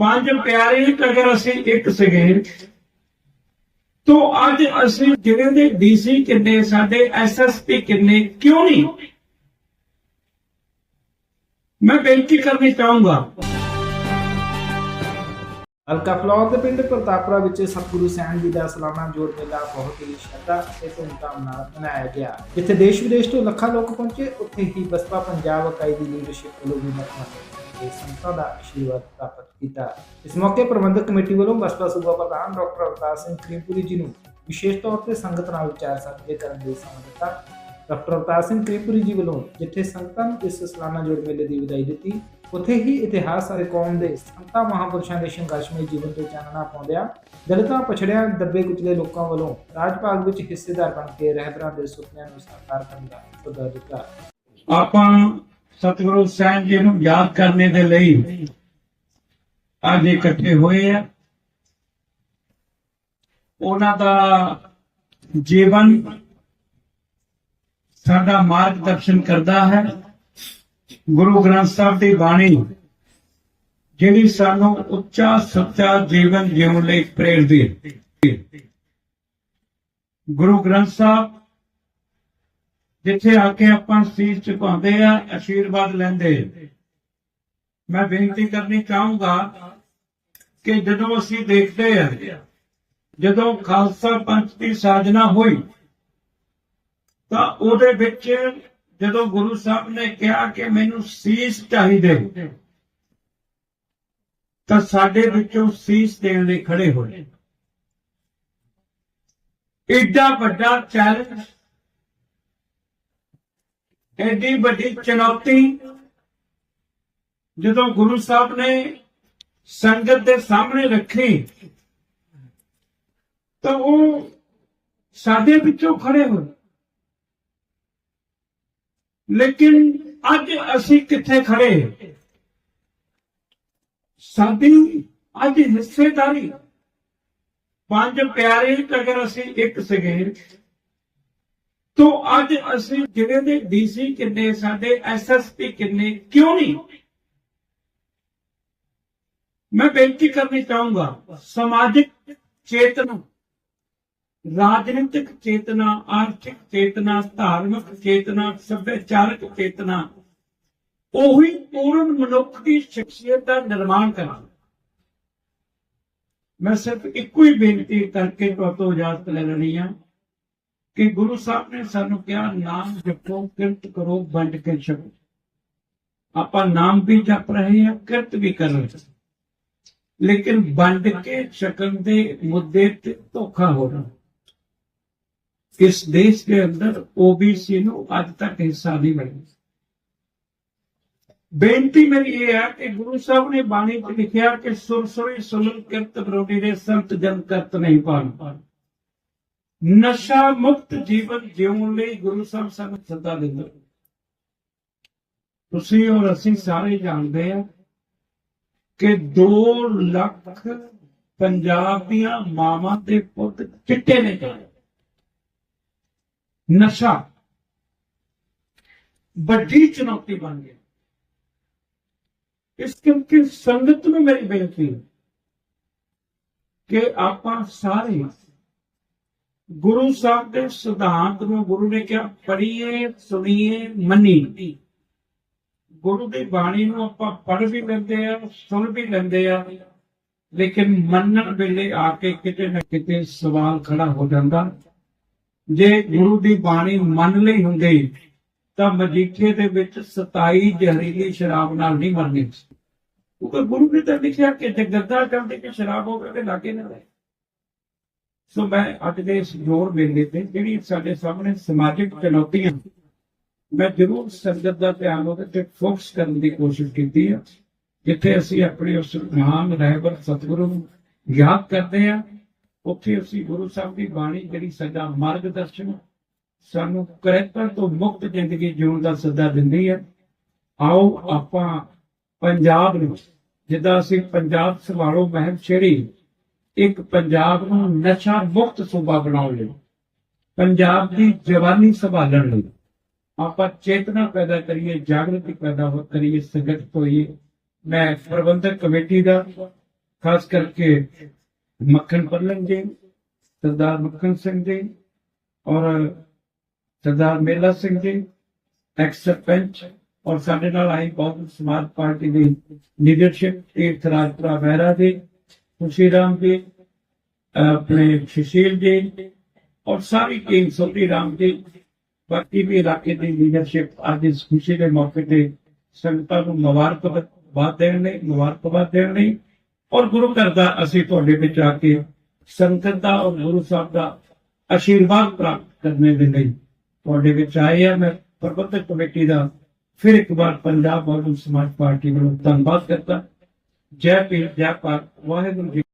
ਪੰਜ ਪਿਆਰੇ ਅਗਰ ਅਸੀਂ ਇੱਕ ਸੀਗੇ। ਤੋ ਅੱਜ ਅਸੀਂ ਜ਼ਿਲ੍ਹੇ ਦੇ ਡੀਸੀ ਕਿੰਨੇ, ਸਾਡੇ ਐਸਐਸਪੀ ਕਿੰਨੇ, ਕਿਉਂ ਨਹੀਂ? ਮੈਂ ਬੇਨਤੀ ਕਰਨੀ ਚਾਹੂੰਗਾ। ਹਲਕਾ ਫਲੌਰ ਦੇ ਪਿੰਡ ਪ੍ਰਤਾਪਰਾ ਵਿੱਚ ਸਤਿਗੁਰੂ ਸੈਣ ਜੀ ਦਾ ਸਾਲਾਨਾ ਜੋੜ ਮੇਲਾ ਬਹੁਤ ਹੀ ਸ਼ਰਧਾ ਅਤੇ ਧੂਮਧਾਮ ਨਾਲ ਮਨਾਇਆ ਗਿਆ। ਜਿੱਥੇ ਦੇਸ਼ ਵਿਦੇਸ਼ ਤੋਂ ਲੱਖਾਂ ਲੋਕ ਪਹੁੰਚੇ। ਉੱਥੇ ਹੀ ਬਸਪਾ ਪੰਜਾਬ ਇਕਾਈ ਦੀ ਲੀਡਰਸ਼ਿਪ ਵੱਲੋਂ ਵੀ ਮਤਮਤ ਤੇ ਸੰਤਾਂ ਦਾ ਆਸ਼ੀਰਵਾਦ ਪ੍ਰਾਪਤ ਕੀਤਾ। ਇਸ ਮੌਕੇ ਪ੍ਰਬੰਧਕ ਕਮੇਟੀ ਵੱਲੋਂ ਬਸਪਾ ਸੂਬਾ ਪ੍ਰਧਾਨ ਡਾਕਟਰ ਅਵਤਾਰ ਸਿੰਘ ਕਰੀਮਪੁਰੀ ਜੀ ਨੂੰ ਵਿਸ਼ੇਸ਼ ਤੌਰ ਤੇ ਸੰਗਤ ਨਾਲ ਵਿਚਾਰ ਸਾਂਝੇ ਕਰਨ ਦੇ ਸਮਾਂ ਦਿੱਤਾ। ਡਾਕਟਰ ਅਵਤਾਰ ਸਿੰਘ ਕਰੀਮਪੁਰੀ ਜੀ ਵੱਲੋਂ ਜਿੱਥੇ ਸੰਗਤਾਂ ਨੂੰ ਇਸ ਸਾਲਾਨਾ ਜੋੜ ਮੇਲੇ ਦੀ ਵਧਾਈ ਦਿੱਤੀ, ਉੱਥੇ ਹੀ ਇਤਿਹਾਸ ਸਾਰੇ ਕੌਮ ਦੇ ਸੰਤਾਂ ਮਹਾਂਪੁਰਸ਼ਾਂ ਦੇ ਸੰਘਰਸ਼ਮਈ ਜੀਵਨ ਤੇ ਚਾਨਣਾ ਪਾਉਂਦਿਆਂ ਦਲਿਤਾਂ, ਪਛੜਿਆਂ, ਦੱਬੇ ਕੁਚਲੇ ਲੋਕਾਂ ਵੱਲੋਂ ਰਾਜ ਭਾਗ ਵਿੱਚ ਹਿੱਸੇਦਾਰ ਬਣ ਕੇ ਰਹਿਬਰਾਂ ਦੇ ਸੁਪਨਿਆਂ ਨੂੰ ਸਾਕਾਰ ਕਰਨ ਦਾ ਸੱਦਾ ਦਿੱਤਾ। ਆਪਾਂ ਸਤਿਗੁਰੂ ਸਾਹਿਬ ਜੀ ਨੂੰ ਯਾਦ ਕਰਨੇ ਦੇ ਲਈ ਅੱਜ ਇਕੱਠੇ ਹੋਏ ਆ। ਉਹਨਾਂ ਦਾ ਜੀਵਨ ਸਾਡਾ ਮਾਰਗਦਰਸ਼ਨ ਕਰਦਾ ਹੈ। ਗੁਰੂ ਗ੍ਰੰਥ ਸਾਹਿਬ ਦੀ ਬਾਣੀ, ਜਿਹੜੀ ਸਾਨੂੰ ਉੱਚਾ ਸੱਚਾ ਜੀਵਨ ਜਿਉਣ ਲਈ ਪ੍ਰੇਰਦੀ ਹੈ। ਗੁਰੂ ਗ੍ਰੰਥ ਸਾਹਿਬ ਜਿੱਥੇ ਆ ਕੇ ਆਪਾਂ ਸੀਸ ਝੁਕਾਉਂਦੇ ਆ ਆਸ਼ੀਰਵਾਦ ਲੈਂਦੇ। ਮੈਂ ਬੇਨਤੀ ਕਰਨੀ ਚਾਹੂੰਗਾ ਕਿ ਜਦੋਂ ਅਸੀਂ ਦੇਖਦੇ ਆ, ਜਦੋਂ ਖਾਲਸਾ ਪੰਥ ਦੀ ਸਾਜਨਾ ਹੋਈ, ਤਾਂ ਉਹਦੇ ਵਿੱਚ ਜਦੋਂ ਗੁਰੂ ਸਾਹਿਬ ਨੇ ਕਿਹਾ ਕਿ ਮੈਨੂੰ ਸੀਸ ਚਾਹੀਦੇ, ਤਾਂ ਸਾਡੇ ਵਿੱਚੋਂ ਸੀਸ ਦੇਣ ਲਈ ਖੜੇ ਹੋਏ। ਏਡਾ ਵੱਡਾ ਚੈਲੰਜ ਐਡੀ ਵੱਡੀ ਚੁਣੌਤੀ ਜਦੋਂ ਗੁਰੂ ਸਾਹਿਬ ਨੇ ਸੰਗਤ ਦੇ ਸਾਹਮਣੇ ਰੱਖੀ, ਤਾਂ ਉਹ ਸਾਡੇ ਵਿੱਚੋਂ ਖੜੇ ਹੋਏ। ਲੇਕਿਨ ਅੱਜ ਅਸੀਂ ਕਿੱਥੇ ਖੜੇ? ਸਾਡੀ ਅੱਜ ਹਿੱਸੇਦਾਰੀ। ਪੰਜ ਪਿਆਰੇ ਅਗਰ ਅਸੀਂ ਇੱਕ ਸੀਗੇ ਤੋ ਅੱਜ ਅਸੀਂ ਜ਼ਿਲ੍ਹੇ ਦੇ ਡੀਸੀ ਕਿੰਨੇ, ਸਾਡੇ ਐਸਐਸਪੀ ਕਿੰਨੇ, ਕਿਉਂ ਨਹੀਂ? ਮੈਂ ਬੇਨਤੀ ਕਰਨੀ ਚਾਹੂੰਗਾ, ਸਮਾਜਿਕ ਚੇਤਨਾ, ਰਾਜਨੀਤਿਕ ਚੇਤਨਾ, ਆਰਥਿਕ ਚੇਤਨਾ, ਧਾਰਮਿਕ ਚੇਤਨਾ, ਸੱਭਿਆਚਾਰਕ ਚੇਤਨਾ, ਉਹੀ ਪੂਰਨ ਮਨੁੱਖ ਦੀ ਸ਼ਖਸੀਅਤ ਦਾ ਨਿਰਮਾਣ ਕਰਾਂ ਮੈਂ ਸਿਰਫ ਇੱਕੋ ਹੀ ਬੇਨਤੀ ਕਰਕੇ ਤੁਹਾਤੋਂ ਇਜਾਜ਼ਤ ਲੈ ਲੈਣੀ ਆ ਕਿ ਗੁਰੂ ਸਾਹਿਬ ਨੇ ਸਾਨੂੰ ਕਿਹਾ, ਨਾਮ ਜਪੋ, ਕਿਰਤ ਕਰੋ, ਵੰਡ ਕੇ ਛਕੋ। ਆਪਾਂ ਨਾਮ ਵੀ ਜਪ ਰਹੇ ਹਾਂ, ਕਿਰਤ ਵੀ ਕਰ ਰਹੇ ਹਾਂ। ਲੇਕਿਨ ਵੰਡ ਕੇ ਛਕਣ ਦੇ ਮੁੱਦੇ ਤੇ ਧੋਖਾ ਹੋ ਰਿਹਾ। ਇਸ ਦੇਸ਼ ਦੇ ਅੰਦਰ ਓਬੀਸੀ ਨੂੰ ਅੱਜ ਤੱਕ ਹਿੱਸਾ ਨਹੀਂ ਮਿਲਿਆ। ਬੇਨਤੀ ਮੇਰੀ ਇਹ ਹੈ ਕਿ ਗੁਰੂ ਸਾਹਿਬ ਨੇ ਬਾਣੀ 'ਚ ਲਿਖਿਆ ਕਿ ਸੁਰਸੁਰੀ ਸੁਲਨ ਕਿਰਤ ਵਿਰੋਧੀ ਦੇ ਸੰਤ ਜਨ ਕਰਤ ਨਹੀਂ ਪਾਣ ਨਸ਼ਾ ਮੁਕਤ ਜੀਵਨ ਜਿਉਣ ਲਈ ਗੁਰੂ ਸਾਹਿਬ ਸਾਨੂੰ ਸੱਦਾ ਦਿੰਦੇ ਤੁਸੀਂ ਔਰ ਅਸੀਂ ਸਾਰੇ ਜਾਣਦੇ ਆ ਕਿ 2 ਲੱਖ ਪੰਜਾਬ ਦੀਆਂ ਮਾਵਾਂ ਦੇ ਪੁੱਤ ਚਿੱਟੇ ਨੇ ਗਏ ਨਸ਼ਾ ਵੱਡੀ ਚੁਣੌਤੀ ਬਣ ਗਿਆ। ਇਸ ਕਰਕੇ ਸੰਗਤ ਨੂੰ ਮੇਰੀ ਬੇਨਤੀ ਹੈ ਕਿ ਆਪਾਂ ਸਾਰੇ ਗੁਰੂ ਸਾਹਿਬ ਦੇ ਸਿਧਾਂਤ ਨੂੰ ਗੁਰੂ ਨੇ ਕਿਹਾ, ਪੜ੍ਹੀਏ, ਸੁਣੀਏ, ਮੰਨੀਏ। ਗੁਰੂ ਦੀ ਬਾਣੀ ਨੂੰ ਆਪਾਂ ਪੜ੍ਹ ਵੀ ਲੈਂਦੇ ਆ, ਸੁਣ ਵੀ ਲੈਂਦੇ ਆ, ਲੇਕਿਨ ਮੰਨਣ ਵੇਲੇ ਆ ਕੇ ਕਿਤੇ ਨਾ ਕਿਤੇ ਸਵਾਲ ਖੜਾ ਹੋ ਜਾਂਦਾ। ਜੇ ਗੁਰੂ ਦੀ ਬਾਣੀ ਮੰਨ ਲਈ ਹੁੰਦੀ, ਤਾਂ ਮਜੀਠੇ ਦੇ ਵਿੱਚ 27 ਜ਼ਹਿਰੀਲੀ ਸ਼ਰਾਬ ਨਾਲ ਨਹੀਂ ਮਰਨੀ। ਕਿਉਂਕਿ ਗੁਰੂ ਨੇ ਤਾਂ ਲਿਖਿਆ ਕਿ ਜਗਦਾ ਕਰਦੇ ਕਿ ਸ਼ਰਾਬ ਹੋਵੇ ਤੇ ਲਾਗੇ ਨਾ ਰਹੇ। ਸੋ ਮੈਂ ਅੱਜ ਦੇ ਇਸ ਜੋਰ ਮੇਲੇ ਤੇ ਜਿਹੜੀ ਸਾਡੇ ਸਾਹਮਣੇ ਸਮਾਜਿਕ ਚੁਣੌਤੀਆਂ ਮੈਂ ਜ਼ਰੂਰ ਸੰਗਤ ਦਾ ਧਿਆਨ ਉਹਦੇ ਤੇ ਫੋਕਸ ਕਰਨ ਦੀ ਕੋਸ਼ਿਸ਼ ਕੀਤੀ ਹੈ ਜਿੱਥੇ ਅਸੀਂ ਆਪਣੇ ਉਸ ਮਹਾਨ ਰਹਿਬਰ ਸਤਿਗੁਰੂ ਨੂੰ ਯਾਦ ਕਰਦੇ ਹਾਂ ਉੱਥੇ ਅਸੀਂ ਗੁਰੂ ਸਾਹਿਬ ਦੀ ਬਾਣੀ ਜਿਹੜੀ ਸਾਡਾ ਮਾਰਗਦਰਸ਼ਨ ਸਾਨੂੰ ਕਰੈਕਟਰ ਤੋਂ ਮੁਕਤ ਜ਼ਿੰਦਗੀ ਜਿਉਣ ਦਾ ਸੱਦਾ ਦਿੰਦੀ ਹੈ ਆਓ ਆਪਾਂ ਪੰਜਾਬ ਨੂੰ, ਜਿੱਦਾਂ ਅਸੀਂ ਪੰਜਾਬ ਸੰਭਾਲੋ ਮਹਿਮ ਸ਼ੇਰੀ ਇੱਕ ਪੰਜਾਬ ਨੂੰ ਨਸ਼ਾ ਮੁਕਤ ਸੂਬਾ ਬਣਾਉਣ ਲਈ, ਪੰਜਾਬ ਦੀ ਜਵਾਨੀ ਸੰਭਾਲਣ ਲਈ। ਆਪਾਂ ਚੇਤਨਾ ਪੈਦਾ ਕਰੀਏ, ਜਾਗਰਤੀ ਪੈਦਾ ਹੋ, ਕਰੀਏ, ਸੰਗਠਿਤ ਹੋਈਏ। ਮੈਂ ਪ੍ਰਬੰਧਕ ਕਮੇਟੀ ਦਾ, ਖਾਸ ਕਰਕੇ ਮੱਖਣ ਪੱਲਨ ਜੀ, ਸਰਦਾਰ ਮੱਖਣ ਸਿੰਘ ਜੀ ਔਰ ਸਰਦਾਰ ਮੇਲਾ ਸਿੰਘ ਜੀ ਐਕਸ ਸਰਪੰਚ ਔਰ ਸਾਡੇ ਨਾਲ ਆਈ ਬਹੁਤ ਸਮਾਜ ਪਾਰਟੀ ਦੀ ਲੀਡਰਸ਼ਿਪ ਤੀਰਥ ਰਾਜਪੁਰਾ ਮਹਿਰਾ ਜੀ ਖੁਸ਼ੀ ਰਾਮ ਜੀ, ਆਪਣੇ ਸੁਸ਼ੀਲ ਜੀ ਔਰ ਸਾਰੀ ਟੀਮ ਸੋਢੀ ਰਾਮ ਜੀ, ਬਾਕੀ ਵੀ ਇਲਾਕੇ ਦੀ ਲੀਡਰਸ਼ਿਪ ਅੱਜ ਇਸ ਖੁਸ਼ੀ ਦੇ ਮੌਕੇ ਤੇ ਸੰਗਤਾਂ ਨੂੰ ਮੁਬਾਰਕਬਾਦ ਦੇਣ ਲਈ, ਮੁਬਾਰਕਬਾਦ ਦੇਣ ਲਈ ਔਰ ਗੁਰੂ ਘਰ ਦਾ ਅਸੀਂ ਤੁਹਾਡੇ ਵਿੱਚ ਆ ਕੇ ਸੰਗਤ ਦਾ ਔਰ ਗੁਰੂ ਸਾਹਿਬ ਦਾ ਆਸ਼ੀਰਵਾਦ ਪ੍ਰਾਪਤ ਕਰਨੇ ਦੇ ਲਈ ਤੁਹਾਡੇ ਵਿੱਚ ਆਏ ਆ ਮੈਂ ਪ੍ਰਬੰਧਕ ਕਮੇਟੀ ਦਾ ਫਿਰ ਇੱਕ ਵਾਰ ਪੰਜਾਬ ਬਹੁਜਨ ਸਮਾਜ ਪਾਰਟੀ ਵੱਲੋਂ ਧੰਨਵਾਦ ਕਰਦਾ। ਜੈ ਪੀਰ ਜੈ ਭਾਰਤ ਵਾਹਿਗੁਰੂ ਜੀ